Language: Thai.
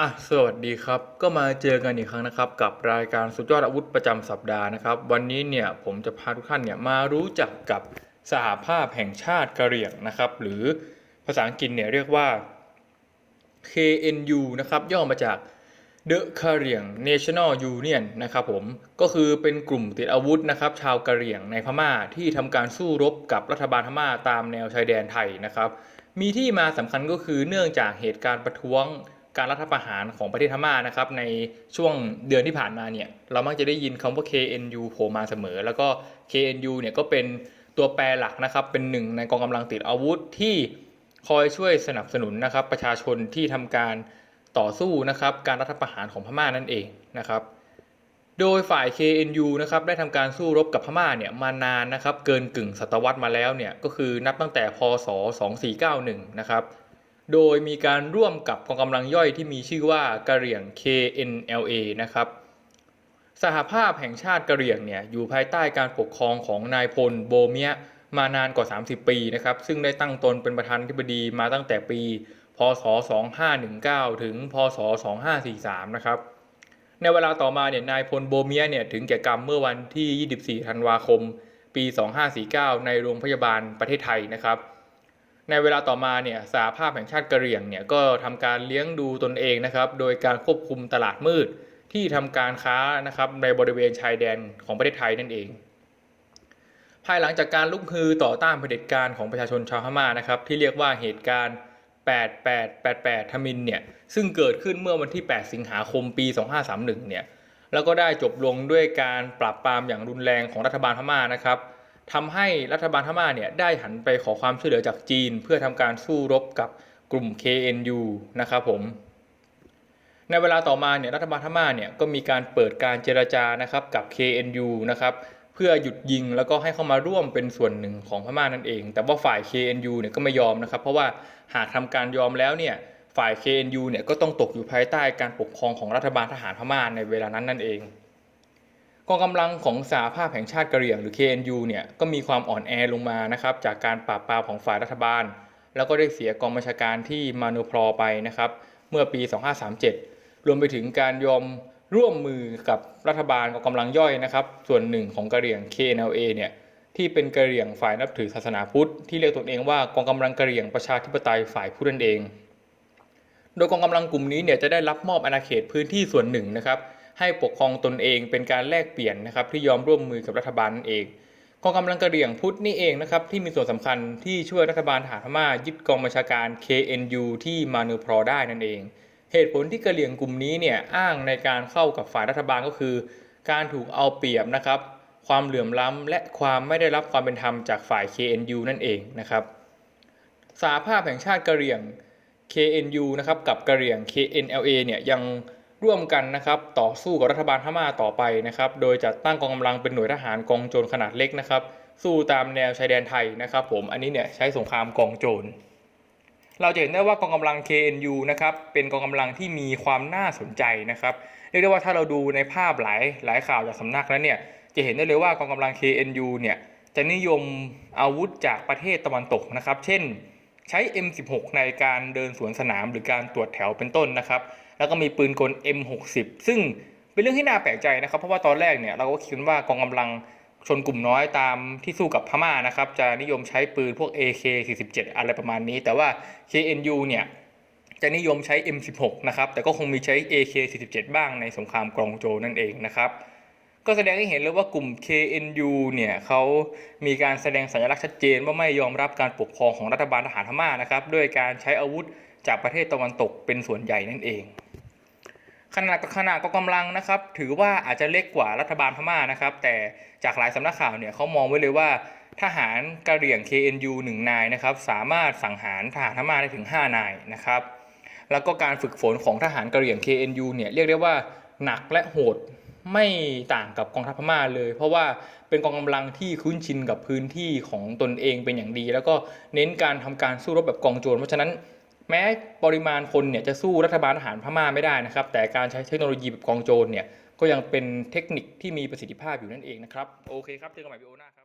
อะสวัสดีครับ ก็มาเจอกันอีกครั้งนะครับ กับรายการสุดยอดอาวุธประจำสัปดาห์นะครับ วันนี้เนี่ยผมจะพาทุกท่านเนี่ยมารู้จักกับสหภาพแห่งชาติกะเหรี่ยงนะครับ หรือภาษาอังกฤษเนี่ยเรียกว่า KNU นะครับ ย่อมาจาก The Korean National Union นะครับผมก็คือเป็นกลุ่มติดอาวุธนะครับ ชาวกะเหรี่ยงในพม่าที่ทำการสู้รบกับรัฐบาลพม่าตามแนวชายแดนไทยนะครับ มีที่มาสำคัญก็คือเนื่องจากเหตุการณ์ประท้วง การรัฐประหารของประเทศพม่านะครับในช่วงเดือนที่ผ่านมาเนี่ยเรามักจะได้ยินคำว่า KNU โผล่มาเสมอ แล้วก็ KNU เนี่ยก็เป็นตัวแปรหลักนะครับเป็นหนึ่งในกองกำลังติดอาวุธที่คอยช่วยสนับสนุนนะครับประชาชนที่ทำการต่อสู้นะครับการรัฐประหารของพม่านั่นเองนะครับโดยฝ่าย KNU นะครับได้ทำการสู้รบกับพม่าเนี่ยมานานนะครับเกินกึ่งศตวรรษมาแล้วเนี่ยก็คือนับตั้งแต่พศ 2491 นะครับ โดยมีการร่วมกับกองกำลังย่อยที่มีชื่อว่ากะเหรี่ยง KNLA นะครับ สหภาพแห่งชาติกะเหรี่ยงเนี่ยอยู่ภายใต้การปกครองของนายพลโบเมียมานานกว่า 30 ปีนะครับ ซึ่งได้ตั้งตนเป็นประธานาธิบดีมาตั้งแต่ปี พศ 2519 ถึง พศ 2543 นะครับ ในเวลาต่อมาเนี่ยนายพลโบเมียเนี่ยถึงแก่กรรมเมื่อวันที่ 24 ธันวาคม ปี 2549 ในโรงพยาบาลประเทศไทยนะครับ ในเวลาต่อมาเนี่ยสหภาพแห่งชาติกะเหรี่ยงเนี่ยก็ทำการเลี้ยงดูตนเองนะครับ โดยการควบคุมตลาดมืดที่ทำการค้านะครับในบริเวณชายแดนของประเทศไทยนั่นเอง ภายหลังจากการลุกฮือต่อต้านเผด็จการของประชาชนชาวพม่านะครับ ที่เรียกว่าเหตุการณ์ 8888 ทมินเนี่ยซึ่งเกิดขึ้นเมื่อวันที่ 8 สิงหาคมปี 2531 เนี่ยแล้วก็ได้จบลงด้วยการปราบปรามอย่างรุนแรงของรัฐบาลพม่านะครับ ทำให้รัฐบาลพม่าเนี่ยได้หันไปขอความช่วยเหลือจากจีน เพื่อทำการสู้รบกับกลุ่ม KNU นะครับผม ในเวลาต่อมาเนี่ยรัฐบาลพม่าเนี่ยก็มีการเปิดการเจรจานะครับกับ KNU นะครับเพื่อหยุดยิงแล้วก็ให้เข้ามาร่วมเป็นส่วนหนึ่งของพม่านั่นเอง แต่ว่าฝ่าย KNU เนี่ยก็ไม่ยอมนะครับ เพราะว่าหากทำการยอมแล้วเนี่ยฝ่าย KNU เนี่ยก็ต้องตกอยู่ภายใต้การปกครองของรัฐบาลทหารพม่าในเวลานั้นนั่นเอง กองกำลังของสหภาพแห่งชาติกะเหรี่ยงหรือ KNU เนี่ยก็มีความอ่อนแอลงมานะครับจากการปราบปรามของฝ่ายรัฐบาล แล้วก็ได้เสียกองบัญชาการที่มาโนพรอไปนะครับเมื่อปี 2537 รวมไปถึงการยอมร่วมมือกับรัฐบาลกองกำลังย่อยนะครับส่วนหนึ่งของกะเหรี่ยง KNLA เนี่ยที่เป็นกะเหรี่ยงฝ่ายนับถือศาสนาพุทธที่เรียกตนเองว่ากองกำลังกะเหรี่ยงประชาธิปไตยฝ่ายพุทธนั่นเอง โดยกองกำลังกลุ่มนี้เนี่ยจะได้รับมอบอาณาเขตพื้นที่ส่วนหนึ่งนะครับ ให้ปกครองตนเองเป็นการแลกเปลี่ยนนะครับที่ยอมร่วมมือกับรัฐบาลนั่นเองกองกำลังกระเหรี่ยงพุทธนี่เองนะครับที่มีส่วนสำคัญที่ช่วยรัฐบาลทหารพม่ายึดกองบัญชาการ KNU ที่มาเนอพรอได้นั่นเอง เหตุผลที่กระเหรี่ยงกลุ่มนี้เนี่ยอ้างในการเข้ากับฝ่ายรัฐบาลก็คือ การถูกเอาเปรียบนะครับความเหลื่อมล้ำและความไม่ได้รับความเป็นธรรมจากฝ่าย KNU นั่นเองนะครับสหภาพแห่งชาติกระเหรี่ยง KNU นะครับกับกระเหรี่ยง KNLA เนี่ยยัง ร่วมกันนะครับต่อสู้กับรัฐบาลพม่าต่อไปนะครับ โดยจัดตั้งกองกำลังเป็นหน่วยทหารกองโจรขนาดเล็กนะครับ สู้ตามแนวชายแดนไทยนะครับ ผมอันนี้เนี่ยใช้สงครามกองโจรเราจะเห็นได้ว่ากองกำลัง KNU นะครับเป็นกองกำลังที่มีความน่าสนใจนะครับเรียกได้ว่าถ้าเราดูในภาพหลายหลายข่าวจากสำนักแล้วเนี่ยจะเห็นได้เลยว่ากองกำลัง KNU เนี่ยจะนิยมอาวุธจากประเทศตะวันตกนะครับ เช่น ใช้ M16 ในการเดินสวนสนามหรือการตรวจแถวเป็นต้นนะครับ แล้วก็มีปืนกล M60 ซึ่งเป็นเรื่องที่น่าแปลกใจนะครับ เพราะว่าตอนแรกเนี่ยเราก็คิดว่ากองกำลังชนกลุ่มน้อยตามที่สู้กับพม่านะครับ จะนิยมใช้ปืนพวก AK47 อะไรประมาณนี้ แต่ว่า KNU เนี่ยจะนิยมใช้ M16 นะครับ แต่ก็คงมีใช้ AK47 บ้างในสงครามกรองโจนั่นเองนะครับ ก็แสดงให้เห็นเลยว่ากลุ่ม KNU เนี่ยเขามีการแสดงสัญลักษณ์ชัดเจนว่าไม่ยอมรับการปกครองของรัฐบาลทหารพม่านะครับด้วยการใช้อาวุธจากประเทศตะวันตกเป็นส่วนใหญ่นั่นเอง ขนาดขนาดกองกำลังนะครับ ถือว่าอาจจะเล็กกว่ารัฐบาลพม่านะครับ แต่จากหลายสำนักข่าวเนี่ยเขามองไว้เลยว่าทหารกะเหรี่ยง KNU หนึ่งนายนะครับสามารถสังหารทหารพม่าได้ถึง 5 นายนะครับ แล้วก็การฝึกฝนของทหารกะเหรี่ยง KNU เนี่ยเรียกได้ว่าหนักและโหด ไม่ต่างกับกองทัพพม่าเลย เพราะว่าเป็นกองกำลังที่คุ้นชินกับพื้นที่ของตนเองเป็นอย่างดี แล้วก็เน้นการทำการสู้รบแบบกองโจรเพราะฉะนั้น แม้ปริมาณคนเนี่ยจะสู้รัฐบาลทหารพม่าไม่ได้นะครับ แต่การใช้เทคโนโลยีแบบกองโจรเนี่ยก็ยังเป็นเทคนิคที่มีประสิทธิภาพอยู่นั่นเองนะครับโอเคครับเจอกันใหม่วิดีโอหน้าครับ